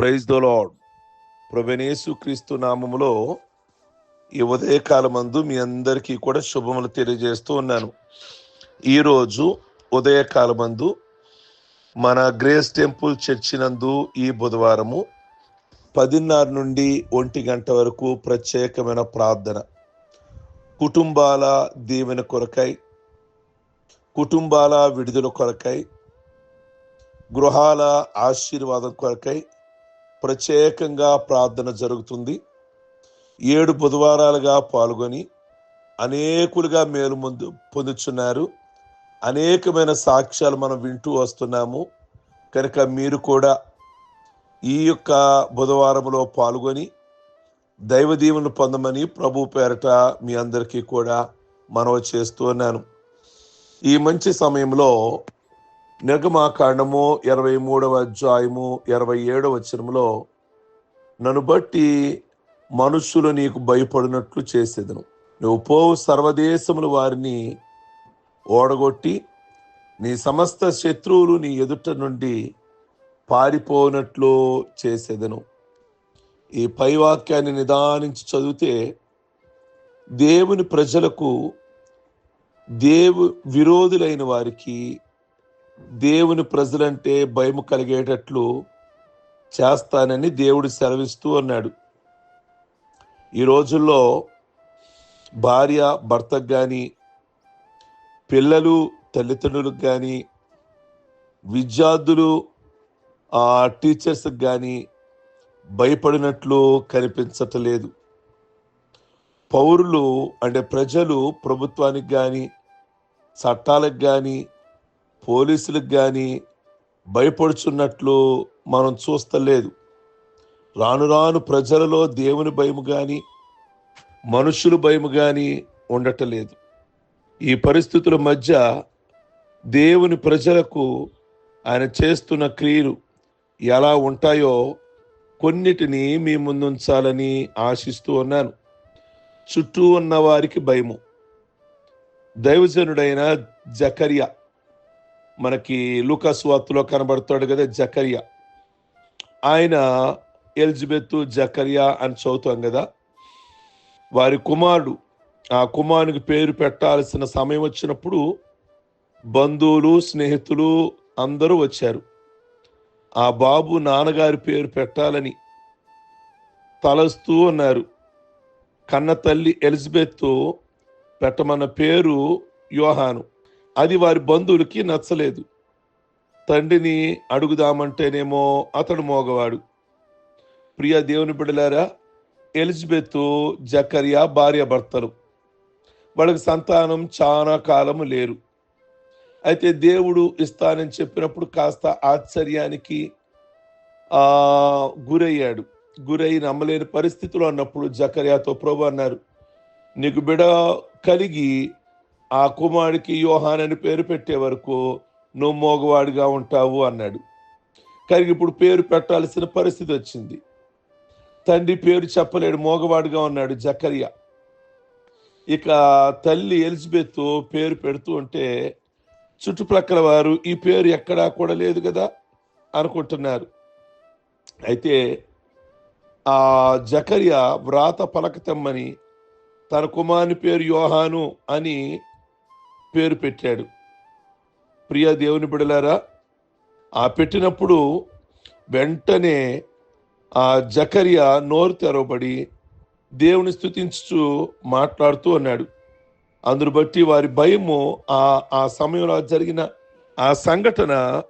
Praise the lord ప్రభనేసు క్రీస్తు నామములో ఈ ఉదయకాలమందు మీ అందరికీ కూడా శుభములు తెలియజేస్తూ ఉన్నాను. ఈరోజు ఉదయకాలమందు మన గ్రేస్ టెంపుల్ చర్చినందు ఈ బుధవారము పదిన్నర నుండి ఒంటి గంట వరకు ప్రత్యేకమైన ప్రార్థన. కుటుంబాల దీవెన కొరకై కుటుంబాల విడుదల కొరకై గృహాల ఆశీర్వాదం కొరకై ప్రత్యేకంగా ప్రార్థన జరుగుతుంది. ఏడు బుధవారాలుగా పాల్గొని అనేకులుగా మేలు ముందు పొందుచున్నారు. అనేకమైన సాక్ష్యాలు మనం వింటూ వస్తున్నాము. కనుక మీరు కూడా ఈ యొక్క బుధవారంలో పాల్గొని దైవ పొందమని ప్రభు పేరట మీ అందరికీ కూడా మనవి చేస్తూ ఉన్నాను. ఈ మంచి సమయంలో నిర్గమాకాండము ఇరవై మూడవ అధ్యాయము ఇరవై ఏడవ వచనములో నన్ను బట్టి మనుషులు నీకు భయపడినట్లు చేసేదను. నువ్వు పోవు సర్వదేశములు వారిని ఓడగొట్టి నీ సమస్త శత్రువులు నీ ఎదుట నుండి పారిపోనట్లు చేసేదను. ఈ పై వాక్యాన్ని నిదానించి చదివితే దేవుని ప్రజలకు దేవు విరోధులైన వారికి దేవుని ప్రజలంటే భయం కలిగేటట్లు చేస్తానని దేవుడు సెలవిస్తూ అన్నాడు. ఈ రోజుల్లో భార్య భర్తకు కానీ పిల్లలు తల్లిదండ్రులకు కానీ విద్యార్థులు ఆ టీచర్స్కి కానీ భయపడినట్లు కనిపించటలేదు. పౌరులు అంటే ప్రజలు ప్రభుత్వానికి కానీ చట్టాలకు కానీ పోలీసులకు కానీ భయపడుచున్నట్లు మనం చూస్తలేదు. రాను రాను ప్రజలలో దేవుని భయము కానీ మనుషులు భయము కానీ ఉండటలేదు. ఈ పరిస్థితుల మధ్య దేవుని ప్రజలకు ఆయన చేస్తున్న క్రియలు ఎలా ఉంటాయో కొన్నిటిని మీ ముందుంచాలని ఆశిస్తూ ఉన్నాను. చుట్టూ ఉన్న వారికి భయము. దైవజనుడైన జకరియా మనకి లూకాస్ వార్తలో కనబడతాడు కదా జకరియా. ఆయన ఎలిజబెత్ జకరియా అని చదువుతాం కదా. వారి కుమారుడు ఆ కుమారునికి పేరు పెట్టాల్సిన సమయం వచ్చినప్పుడు బంధువులు స్నేహితులు అందరూ వచ్చారు. ఆ బాబు నాన్నగారి పేరు పెట్టాలని తలస్తూ ఉన్నారు. కన్న తల్లి ఎలిజబెత్ పెట్టమన్న పేరు యోహాను. అది వారి బంధువులకి నచ్చలేదు. తండ్రిని అడుగుదామంటేనేమో అతడు మోగవాడు. ప్రియ దేవుని బిడ్డలారా ఎలిజబెత్ జకరియా భార్య భర్తలు. వాళ్ళకి సంతానం చాలా కాలము లేరు. అయితే దేవుడు ఇస్తానని చెప్పినప్పుడు కాస్త ఆశ్చర్యానికి గురయ్యాడు. గురై నమ్మలేని పరిస్థితిలో అన్నప్పుడు జకర్యాతో ప్రభు అన్నారు నీకు బిడ కలిగి ఆ కుమారుడికి యోహాన్ అని పేరు పెట్టే వరకు నువ్వు మోగవాడిగా ఉంటావు అన్నాడు. కానీ ఇప్పుడు పేరు పెట్టాల్సిన పరిస్థితి వచ్చింది. తండ్రి పేరు చెప్పలేడు మోగవాడిగా ఉన్నాడు జకరియా. ఇక తల్లి ఎలిజబెత్ పేరు పెడుతూ ఉంటే చుట్టుప్రక్కల వారు ఈ పేరు ఎక్కడా కూడా లేదు కదా అనుకుంటున్నారు. అయితే ఆ జకరియా వ్రాత పలకతమ్మని తన కుమారుని పేరు యోహాను అని పేరు పెట్టాడు. ప్రియ దేవుని బిడలారా ఆ పెట్టినప్పుడు వెంటనే ఆ జకరియా నోరు తెరవబడి దేవుని స్థుతించుచు మాట్లాడుతూ అన్నాడు. అందును బట్టి వారి భయము ఆ ఆ సమయంలో జరిగిన ఆ సంఘటన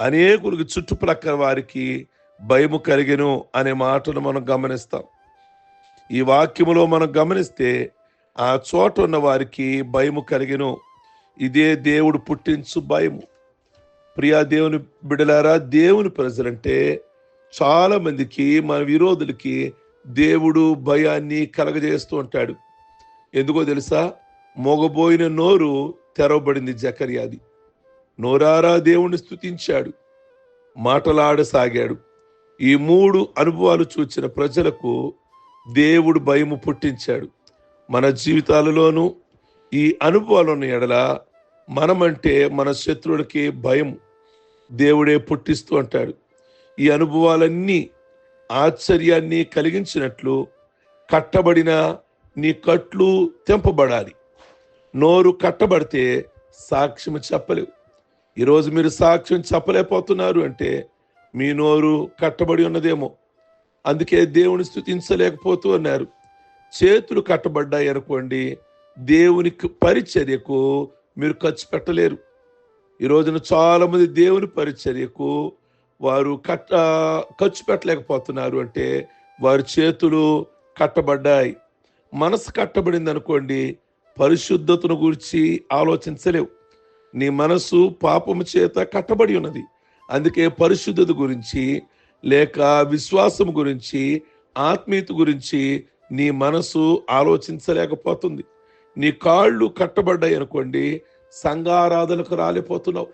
అనేకులకు చుట్టుప్రక్కల వారికి భయము కలిగెను అనే మాటను మనం గమనిస్తాం. ఈ వాక్యములో మనం గమనిస్తే ఆ చోట ఉన్న వారికి భయము కలిగెను ఇదే దేవుడు పుట్టించు భయము. ప్రియా దేవుని బిడలారా దేవుని ప్రజలంటే చాలా మందికి మన విరోధులకి దేవుడు భయాన్ని కలగజేస్తూ ఉంటాడు. ఎందుకో తెలుసా? మొగబోయిన నోరు తెరవబడింది జకర్యాది. నోరారా దేవుణ్ణి స్తుతించాడు. మాటలాడసాగాడు. ఈ మూడు అనుభవాలు చూచిన ప్రజలకు దేవుడు భయము పుట్టించాడు. మన జీవితాలలోనూ ఈ అనుభవాలు ఉన్న ఎడల మనమంటే మన శత్రువులకి భయం. దేవుడే పుట్టిస్తూ అంటాడు. ఈ అనుభవాలన్నీ ఆశ్చర్యాన్ని కలిగించినట్లు కట్టబడిన నీ కట్లు తెంపబడాలి. నోరు కట్టబడితే సాక్ష్యం చెప్పలేవు. ఈరోజు మీరు సాక్ష్యం చెప్పలేకపోతున్నారు అంటే మీ నోరు కట్టబడి ఉన్నదేమో. అందుకే దేవుని స్థుతించలేకపోతూ అన్నారు చేతులు కట్టబడ్డాయి అనుకోండి దేవునికి పరిచర్యకు మీరు ఖర్చు పెట్టలేరు. ఈ రోజున దేవుని పరిచర్యకు వారు కట్ట ఖర్చు పెట్టలేకపోతున్నారు అంటే వారి చేతులు కట్టబడ్డాయి. మనసు కట్టబడింది అనుకోండి పరిశుద్ధతను గురించి ఆలోచించలేవు. నీ మనసు పాపము చేత కట్టబడి ఉన్నది. అందుకే పరిశుద్ధత గురించి లేక విశ్వాసం గురించి ఆత్మీయత గురించి నీ మనసు ఆలోచించలేకపోతుంది. నీ కాళ్ళు కట్టబడ్డాయి అనుకోండి సంఘారాధనకు రాలేకపోతున్నావు.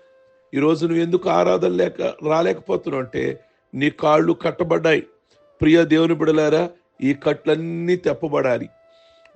ఈరోజు నువ్వు ఎందుకు ఆరాధన లేక రాలేకపోతున్నావు అంటే నీ కాళ్ళు కట్టబడ్డాయి. ప్రియ దేవుని బిడలారా ఈ కట్లన్నీ తెప్పబడాలి.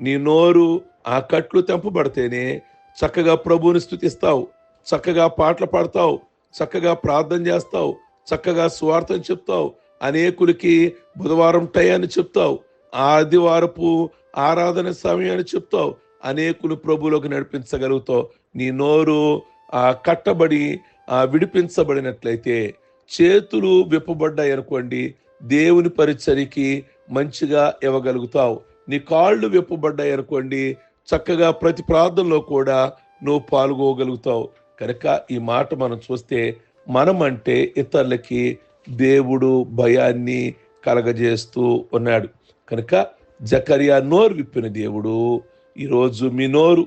నీ నోరు ఆ కట్లు తెంపబడితేనే చక్కగా ప్రభువుని స్థుతిస్తావు. చక్కగా పాటలు పాడతావు. చక్కగా ప్రార్థన చేస్తావు. చక్కగా స్వార్థం చెప్తావు. అనేకులకి బుధవారం టయాన్ని చెప్తావు. ఆదివారపు ఆరాధన సమయాన్ని చెప్తావు. అనేకులు ప్రభువులోకి నడిపించగలుగుతావు నీ నోరు ఆ కట్టబడి ఆ విడిపించబడినట్లయితే చేతులు విప్పబడ్డాయి అనుకోండి దేవుని పరిచరికి మంచిగా ఇవ్వగలుగుతావు. నీ కాళ్ళు విప్పబడ్డాయి అనుకోండి చక్కగా ప్రతి ప్రార్థనలో కూడా నువ్వు పాల్గొగలుగుతావు. కనుక ఈ మాట మనం చూస్తే మనం అంటే ఇతరులకి దేవుడు భయాన్ని కలగజేస్తూ ఉన్నాడు. కనుక జకరియా నోరు విప్పిన దేవుడు ఈరోజు మీ నోరు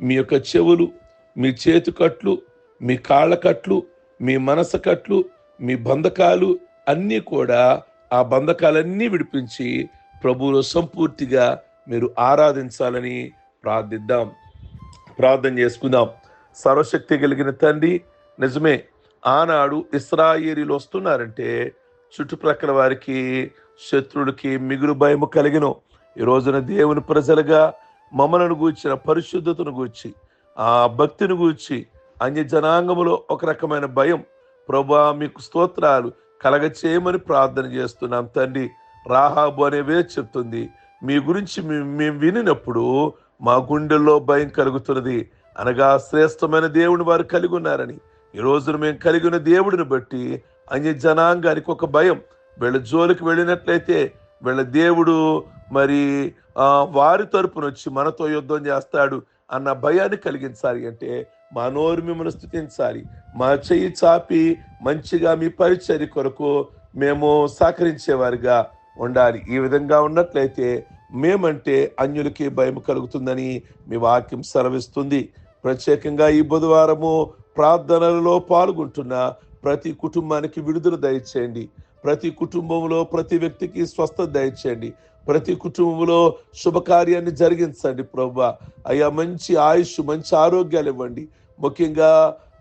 మీ యొక్క చెవులు మీ చేతికట్లు మీ కాళ్ళకట్లు మీ మనసు కట్లు మీ బంధకాలు అన్నీ కూడా ఆ బంధకాలన్నీ విడిపించి ప్రభువులో సంపూర్తిగా మీరు ఆరాధించాలని ప్రార్థిద్దాం. ప్రార్థన చేసుకుందాం. సర్వశక్తి కలిగిన తండ్రి నిజమే ఆనాడు ఇస్రాయేలీలు వస్తున్నారంటే చుట్టుప్రక్కల వారికి శత్రుడికి మిగులు భయము కలిగిన ఈ రోజున దేవుని ప్రజలుగా మమ్మలను గూర్చిన పరిశుద్ధతను గూర్చి ఆ భక్తిని గూర్చి అన్య జనాంగములో ఒక రకమైన భయం. ప్రభా మీకు స్తోత్రాలు కలగచేయమని ప్రార్థన చేస్తున్నాం తండ్రి. రాహాబు అనే చెప్తుంది మీ గురించి మేము వినినప్పుడు మా గుండెల్లో భయం కలుగుతున్నది. అనగా శ్రేష్టమైన దేవుని వారు కలిగి ఉన్నారని. ఈ రోజున మేము కలిగిన దేవుడిని బట్టి అన్య జనాంగానికి ఒక భయం. వీళ్ళ జోలికి వెళ్ళినట్లయితే వీళ్ళ దేవుడు మరి వారి తరపున వచ్చి మనతో యుద్ధం చేస్తాడు అన్న భయాన్ని కలిగించాలి అంటే మా నోరు మిమ్మల్ని స్థుతించాలి. మా చెయ్యి చాపి మంచిగా మీ పరిచర్య కొరకు మేము సహకరించేవారిగా ఉండాలి. ఈ విధంగా ఉన్నట్లయితే మేమంటే అన్యులకి భయం కలుగుతుందని మీ వాక్యం సెలవిస్తుంది. ప్రత్యేకంగా ఈ బుధవారము ప్రార్థనలలో పాల్గొంటున్న ప్రతి కుటుంబానికి విడుదల దయచేయండి. ప్రతి కుటుంబంలో ప్రతి వ్యక్తికి స్వస్థత దయచేయండి. ప్రతి కుటుంబంలో శుభకార్యాన్ని జరిగించండి ప్రభు. అయ్యా మంచి ఆయుష్ మంచి ఆరోగ్యాలు ఇవ్వండి. ముఖ్యంగా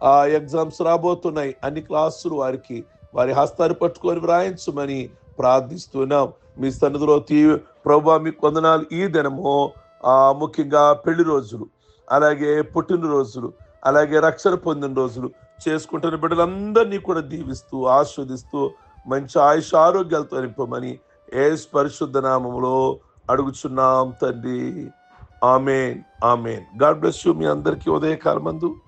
ఆ ఎగ్జామ్స్ రాబోతున్నాయి. అన్ని క్లాసులు వారికి వారి హస్తాన్ని పట్టుకొని వ్రాయించమని ప్రార్థిస్తున్నాం. మీ సన్నిధిలో తీ ప్రభు మీకు కొందనాలు ఈ దినము. ఆ ముఖ్యంగా పెళ్ళి రోజులు అలాగే పుట్టినరోజులు అలాగే రక్షణ పొందిన రోజులు. చేసుకుంటున్న బిడ్డలందరినీ కూడా దీవిస్తూ ఆస్వాదిస్తూ మంచి ఆయుష ఆరోగ్యాలతో నింపమని ఏస్ పరిశుద్ధ నామములో అడుగుచున్నాం తండ్రి. Amen amen. God bless you మీ అందరికీ ఉదయకాలమందు. మందు